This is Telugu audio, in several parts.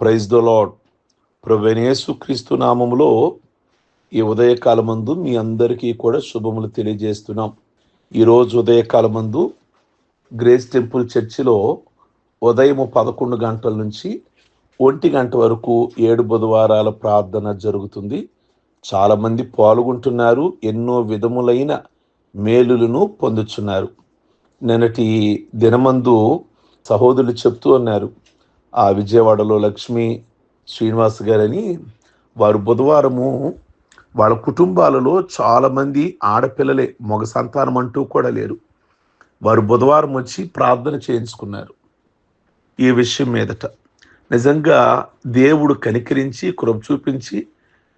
ప్రైజ్ ద లాడ్ ప్రవేణేసు క్రీస్తు నామములో ఈ ఉదయకాలమందు మీ అందరికీ కూడా శుభములు తెలియజేస్తున్నాం. ఈరోజు ఉదయకాలమందు గ్రేస్ టెంపుల్ చర్చిలో ఉదయం పదకొండు గంటల నుంచి ఒంటి గంట వరకు ఏడు బుధవారాల ప్రార్థన జరుగుతుంది. చాలామంది పాల్గొంటున్నారు ఎన్నో విధములైన మేలులను పొందుచున్నారు. నిన్నటి దినమందు సహోదరులు చెప్తూ ఉన్నారు ఆ విజయవాడలో లక్ష్మి శ్రీనివాస్ గారని వారు బుధవారము వాళ్ళ కుటుంబాలలో చాలామంది ఆడపిల్లలే మగ సంతానం అంటూ కూడా లేరు. వారు బుధవారం వచ్చి ప్రార్థన చేయించుకున్నారు ఈ విషయం మీదట. నిజంగా దేవుడు కనికరించి కృప చూపించి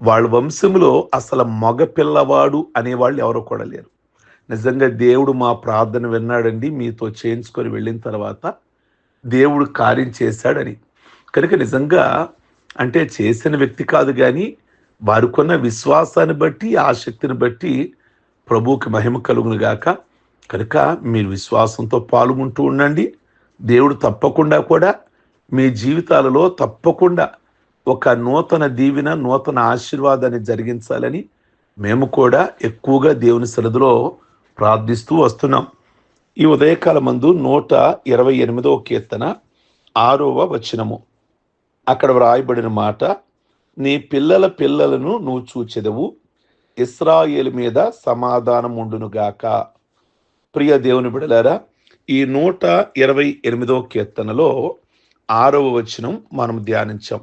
వాళ్ళ వంశంలో అసలు మగ పిల్లవాడు అనేవాళ్ళు ఎవరు కూడా లేరు. నిజంగా దేవుడు మా ప్రార్థన విన్నాడండి మీతో చేయించుకొని వెళ్ళిన తర్వాత దేవుడు కార్యం చేశాడని. కనుక నిజంగా అంటే చేసిన వ్యక్తి కాదు కానీ వారికున్న విశ్వాసాన్ని బట్టి ఆ శక్తిని బట్టి ప్రభువుకి మహిమ కలుగునుగాక కనుక మీరు విశ్వాసంతో పాల్గొంటూ ఉండండి. దేవుడు తప్పకుండా కూడా మీ జీవితాలలో తప్పకుండా ఒక నూతన దీవెన నూతన ఆశీర్వాదాన్ని జరిగించాలని మేము కూడా ఎక్కువగా దేవుని సరదిలో ప్రార్థిస్తూ వస్తున్నాం. ఈ ఉదయకాల మందు నూట ఇరవై ఎనిమిదవ కీర్తన ఆరవ వచనము. అక్కడ వ్రాయబడిన మాట నీ పిల్లల పిల్లలను నువ్వు చూచెదవు ఇస్రాయేల్ మీద సమాధానం ఉండునుగాక ప్రియ దేవుని బిడలారా ఈ నూట ఇరవై ఎనిమిదవ కీర్తనలో ఆరవ వచనం మనం ధ్యానించాం.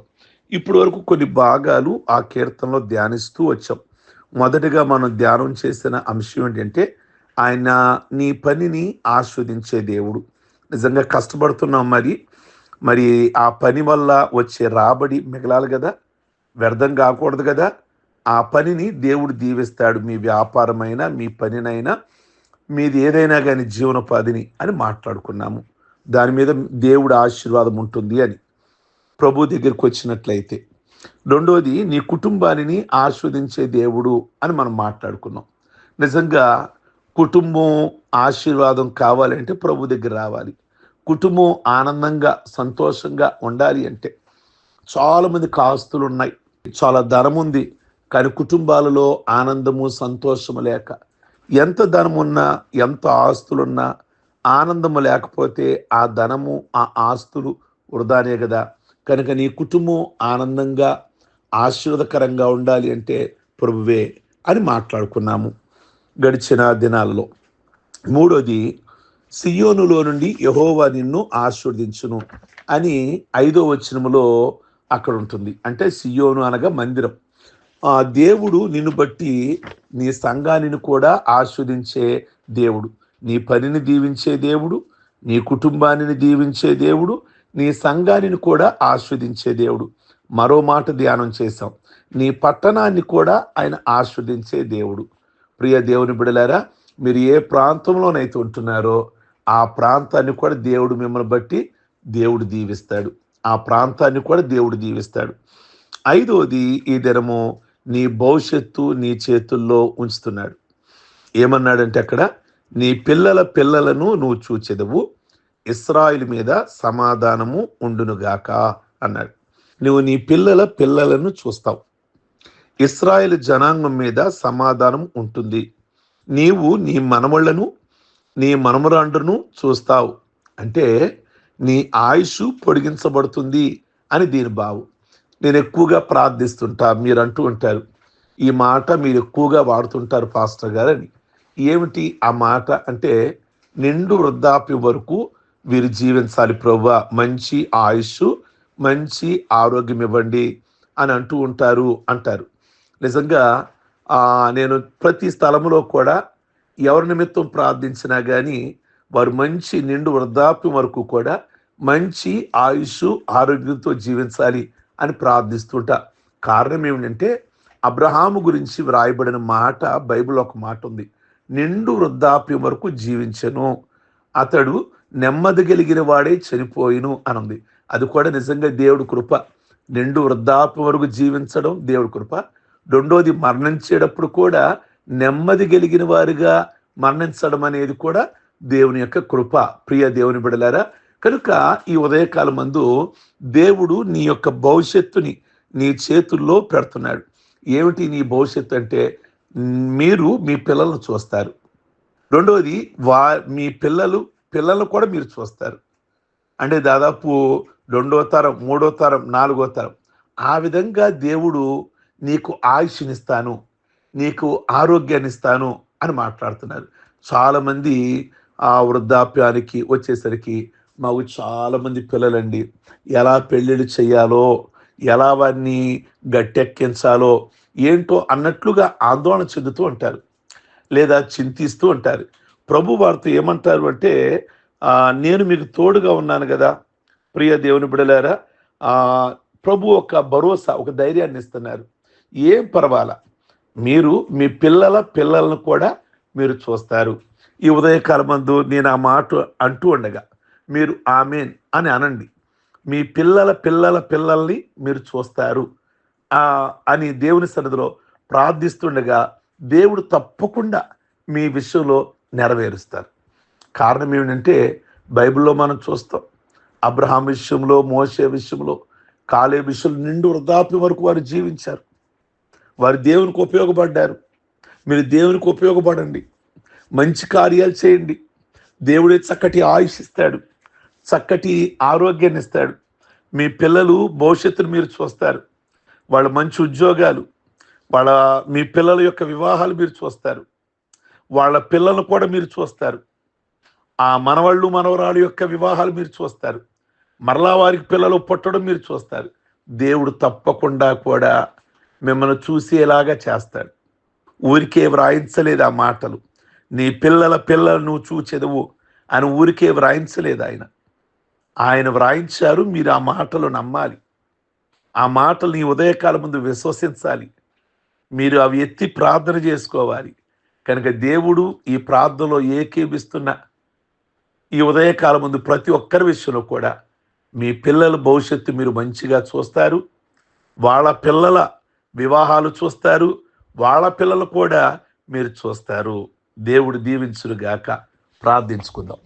ఇప్పటి వరకు కొన్ని భాగాలు ఆ కీర్తనలో ధ్యానిస్తూ వచ్చాం. మొదటిగా మనం ధ్యానం చేసిన అంశం ఏంటంటే ఆయన నీ పనిని ఆస్వాదించే దేవుడు. నిజంగా కష్టపడుతున్నాం మరి. మరి ఆ పని వల్ల వచ్చే రాబడి మిగలాలి కదా. వ్యర్థం కాకూడదు కదా. ఆ పనిని దేవుడు దీవిస్తాడు. మీ వ్యాపారమైనా మీ పనినైనా మీది ఏదైనా కానీ జీవనోపాధిని అని మాట్లాడుకున్నాము. దాని మీద దేవుడు ఆశీర్వాదం ఉంటుంది అని. ప్రభు దగ్గరికి వచ్చినట్లయితే. రెండోది నీ కుటుంబాన్ని ఆస్వాదించే దేవుడు అని మనం మాట్లాడుకున్నాం. నిజంగా కుటుంబం ఆశీర్వాదం కావాలంటే ప్రభు దగ్గర రావాలి. కుటుంబం ఆనందంగా సంతోషంగా ఉండాలి అంటే చాలామందికి ఆస్తులు ఉన్నాయి. చాలా ధనం ఉంది కానీ కుటుంబాలలో ఆనందము సంతోషము లేక ఎంత ధనం ఉన్నా ఎంత ఆస్తులున్నా ఆనందము లేకపోతే ఆ ధనము ఆ ఆస్తులు వృధానే కదా. కనుక నీ కుటుంబం ఆనందంగా ఆశీర్వదకరంగా ఉండాలి అంటే ప్రభువే అని మాట్లాడుకున్నాము. గడిచిన దినాలలో. మూడోది సియోనులో నుండి యహోవా నిన్ను ఆశీర్వదించును అని ఐదో వచనములో అక్కడ ఉంటుంది. అంటే సియోను అనగా మందిరం. ఆ దేవుడు నిన్ను బట్టి నీ సంఘాన్ని కూడా ఆస్వాదించే దేవుడు. నీ పనిని దీవించే దేవుడు నీ కుటుంబాన్ని దీవించే దేవుడు నీ సంఘాన్ని కూడా ఆస్వాదించే దేవుడు. మరో మాట ధ్యానం చేశాం. నీ పట్టణాన్ని కూడా ఆయన ఆస్వాదించే దేవుడు. ప్రియ దేవుని బిడలారా మీరు ఏ ప్రాంతంలోనైతే ఉంటున్నారో ఆ ప్రాంతాన్ని కూడా దేవుడు మిమ్మల్ని బట్టి దేవుడు దీవిస్తాడు. ఆ ప్రాంతాన్ని కూడా దేవుడు దీవిస్తాడు. ఐదవది ఈ దినము నీ భవిష్యత్తు నీ చేతుల్లో ఉంచుతున్నాడు. ఏమన్నాడంటే అక్కడ నీ పిల్లల పిల్లలను నువ్వు చూచెదవు ఇస్రాయిల్ మీద సమాధానము ఉండునుగాక అన్నాడు. నువ్వు నీ పిల్లల పిల్లలను చూస్తావు. ఇస్రాయేల్ జనాంగం మీద సమాధానం ఉంటుంది. నీవు నీ మనమళ్ళను నీ మనమరాండ్రును చూస్తావు. అంటే నీ ఆయుష్ పొడిగించబడుతుంది అని దీని భావం. నేను ఎక్కువగా ప్రార్థిస్తుంటా మీరు అంటూ ఉంటారు. ఈ మాట మీరు ఎక్కువగా వాడుతుంటారు పాస్టర్ గారు అని. ఏమిటి ఆ మాట? అంటే నిండు వృద్ధాప్యం వరకు వీరు జీవించాలి ప్రభు మంచి ఆయుష్ మంచి ఆరోగ్యం ఇవ్వండి అని అంటూ ఉంటారు అంటారు. నిజంగా నేను ప్రతి స్థలంలో కూడా ఎవరి నిమిత్తం ప్రార్థించినా కానీ వారు మంచి నిండు వృద్ధాప్యం వరకు కూడా మంచి ఆయుష్ ఆరోగ్యంతో జీవించాలి అని ప్రార్థిస్తుంటా. కారణం ఏమిటంటే అబ్రహాము గురించి వ్రాయబడిన మాట బైబిల్ ఒక మాట ఉంది. నిండు వృద్ధాప్యం వరకు జీవించను. అతడు నెమ్మది కలిగిన వాడే చనిపోయిను అని ఉంది అది కూడా నిజంగా దేవుడి కృప. నిండు వృద్ధాప్యం వరకు జీవించడం దేవుడి కృప. రెండోది మరణించేటప్పుడు కూడా నెమ్మది కలిగిన వారుగా మరణించడం అనేది కూడా దేవుని యొక్క కృప. ప్రియ దేవుని బిడలారా కనుక ఈ ఉదయకాలం మందు దేవుడు నీ యొక్క భవిష్యత్తుని నీ చేతుల్లో పెడుతున్నాడు. ఏమిటి నీ భవిష్యత్తు అంటే? మీరు మీ పిల్లలను చూస్తారు. రెండవది వా మీ పిల్లలు పిల్లలను కూడా మీరు చూస్తారు. అంటే దాదాపు రెండో తరం మూడో తరం నాలుగో తరం. ఆ విధంగా దేవుడు నీకు ఆయుష్నిస్తాను నీకు ఆరోగ్యాన్ని ఇస్తాను అని మాట్లాడుతున్నారు. చాలామంది ఆ వృద్ధాప్యానికి వచ్చేసరికి మాకు చాలామంది పిల్లలండి. ఎలా పెళ్ళిళ్ళు చేయాలో ఎలా వారిని గట్టెక్కించాలో ఏంటో అన్నట్లుగా ఆందోళన చెందుతూ ఉంటారు. లేదా చింతిస్తూ ఉంటారు. ప్రభు వారితో ఏమంటారు అంటే నేను మీకు తోడుగా ఉన్నాను కదా ప్రియ దేవుని బిడలారా. ప్రభు ఒక భరోసా ఒక ధైర్యాన్ని ఇస్తున్నారు ఏం పర్వాలా? మీరు మీ పిల్లల పిల్లలను కూడా మీరు చూస్తారు. ఈ ఉదయకాలమందు నేను ఆ మాట అంటూ ఉండగా మీరు ఆమెన్ అని అనండి. మీ పిల్లల పిల్లల పిల్లల్ని మీరు చూస్తారు. అని దేవుని సన్నిధిలో ప్రార్థిస్తుండగా దేవుడు తప్పకుండా మీ విషయంలో నెరవేరుస్తారు. కారణం ఏమిటంటే బైబిల్లో మనం చూస్తాం అబ్రహాం విషయంలో మోసే విషయంలో కాలే విషయంలో నిండు వృద్ధాప్యం వరకు వారు జీవించారు. వారు దేవునికి ఉపయోగపడ్డారు. మీరు దేవునికి ఉపయోగపడండి. మంచి కార్యాలు చేయండి. దేవుడే చక్కటి ఆయుష్ ఇస్తాడు. చక్కటి ఆరోగ్యాన్ని ఇస్తాడు. మీ పిల్లలు భవిష్యత్తును మీరు చూస్తారు. వాళ్ళ మంచి ఉద్యోగాలు వాళ్ళ మీ పిల్లల యొక్క వివాహాలు మీరు చూస్తారు. వాళ్ళ పిల్లలను కూడా మీరు చూస్తారు. ఆ మనవాళ్ళు మనవరాలు యొక్క వివాహాలు మీరు చూస్తారు. మరలా వారికి పిల్లలు పుట్టడం మీరు చూస్తారు. దేవుడు తప్పకుండా కూడా మిమ్మల్ని చూసేలాగా చేస్తాడు. ఊరికే వ్రాయించలేదు ఆ మాటలు. నీ పిల్లల పిల్లలు నువ్వు చూచెదవు అని ఊరికే వ్రాయించలేదు ఆయన. ఆయన వ్రాయించారు మీరు ఆ మాటలు నమ్మాలి. ఆ మాటలు నీ ఉదయకాలం ముందు విశ్వసించాలి. మీరు అవి ఎత్తి ప్రార్థన చేసుకోవాలి. కనుక దేవుడు ఈ ప్రార్థనలో ఏకీభిస్తున్న ఈ ఉదయకాలం ముందు ప్రతి ఒక్కరి విషయంలో కూడా మీ పిల్లల భవిష్యత్తు మీరు మంచిగా చూస్తారు. వాళ్ళ పిల్లల వివాహాలు చూస్తారు వాళ్ళ పిల్లలు కూడా మీరు చూస్తారు. దేవుడు దీవించురుగాక ప్రార్థించుకుందాం.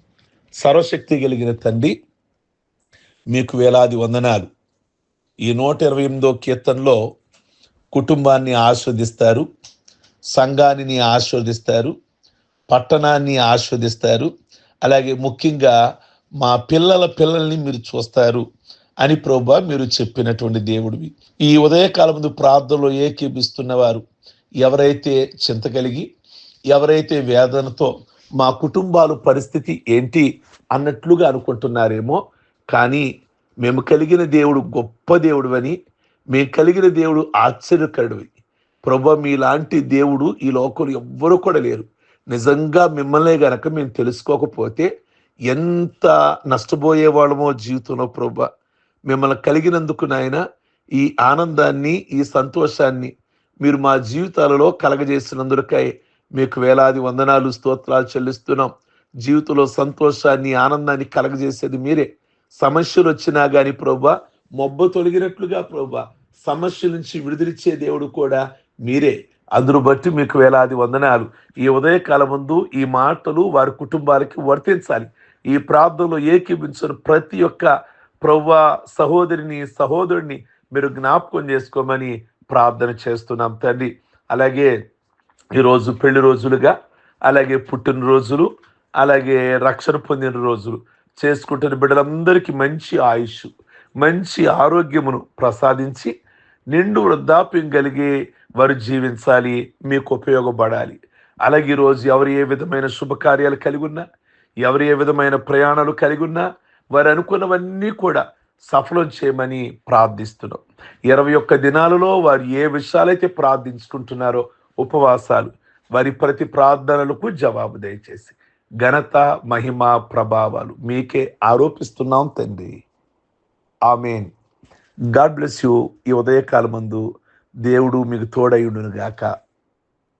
సర్వశక్తి కలిగిన తండ్రి మీకు వేలాది వందనాలు. ఈ నూట ఇరవై ఎనిమిదో కీర్తనలో కుటుంబాన్ని ఆస్వాదిస్తారు సంఘాన్ని ఆస్వాదిస్తారు పట్టణాన్ని ఆస్వాదిస్తారు అలాగే ముఖ్యంగా మా పిల్లల పిల్లల్ని మీరు చూస్తారు. అని ప్రభా మీరు చెప్పినటువంటి దేవుడివి. ఈ ఉదయకాలం ముందు ప్రార్థనలో ఏకీపిస్తున్నవారు ఎవరైతే చింత కలిగి ఎవరైతే వేదనతో మా కుటుంబాలు పరిస్థితి ఏంటి అన్నట్లుగా అనుకుంటున్నారేమో కానీ మేము కలిగిన దేవుడు గొప్ప దేవుడు అని మేము కలిగిన దేవుడు ఆశ్చర్యకరుడివి. ప్రభు మీలాంటి దేవుడు ఈ లోకంలో ఎవ్వరూ కూడా లేరు. నిజంగా మిమ్మల్నే గనక మేము తెలుసుకోకపోతే ఎంత నష్టపోయేవాళ్ళమో జీవితంలో ప్రభా. మిమ్మల్ని కలిగినందుకు నాయన ఈ ఆనందాన్ని ఈ సంతోషాన్ని మీరు మా జీవితాలలో కలగజేసినందుకై మీకు వేలాది వందనాలు స్తోత్రాలు చెల్లిస్తున్నాం. జీవితంలో సంతోషాన్ని ఆనందాన్ని కలగజేసేది మీరే. సమస్యలు వచ్చినా కానీ ప్రభా మొబ్బ తొలగినట్లుగా ప్రభా సమస్య నుంచి విడుదలిచ్చే దేవుడు కూడా మీరే. అందును బట్టి మీకు వేలాది వందనాలు. ఈ ఉదయకాలం ముందు ఈ మాటలు వారి కుటుంబాలకి వర్తించాలి. ఈ ప్రార్థనలో ఏకీభించిన ప్రతి ఒక్క ప్రవ్వ సహోదరిని సహోదరుడిని మీరు జ్ఞాపకం చేసుకోమని ప్రార్థన చేస్తున్నాం తండ్రి అలాగే ఈరోజు పెళ్ళి రోజులుగా అలాగే పుట్టినరోజులు అలాగే రక్షణ పొందిన రోజులు. చేసుకుంటున్న బిడ్డలందరికీ మంచి ఆయుష్ మంచి ఆరోగ్యమును ప్రసాదించి నిండు వృద్ధాప్యం కలిగి వారు జీవించాలి మీకు ఉపయోగపడాలి. అలాగే ఈరోజు ఎవరు ఏ విధమైన శుభకార్యాలు కలిగి ఉన్నా ఎవరు ఏ విధమైన ప్రయాణాలు కలిగి ఉన్నా వారు అనుకున్నవన్నీ కూడా సఫలం చేయమని ప్రార్థిస్తున్నాం. ఇరవై ఒక్క దినాలలో వారు ఏ విషయాలైతే ప్రార్థించుకుంటున్నారో ఉపవాసాలు వారి ప్రతి ప్రార్థనలకు జవాబు దయచేసి. ఘనత మహిమ ప్రభావాలు మీకే ఆరోపిస్తున్నాం తండ్రి. ఆమెన్. God bless you. ఈ ఉదయకాలమందు దేవుడు మీకు తోడయుడును గాక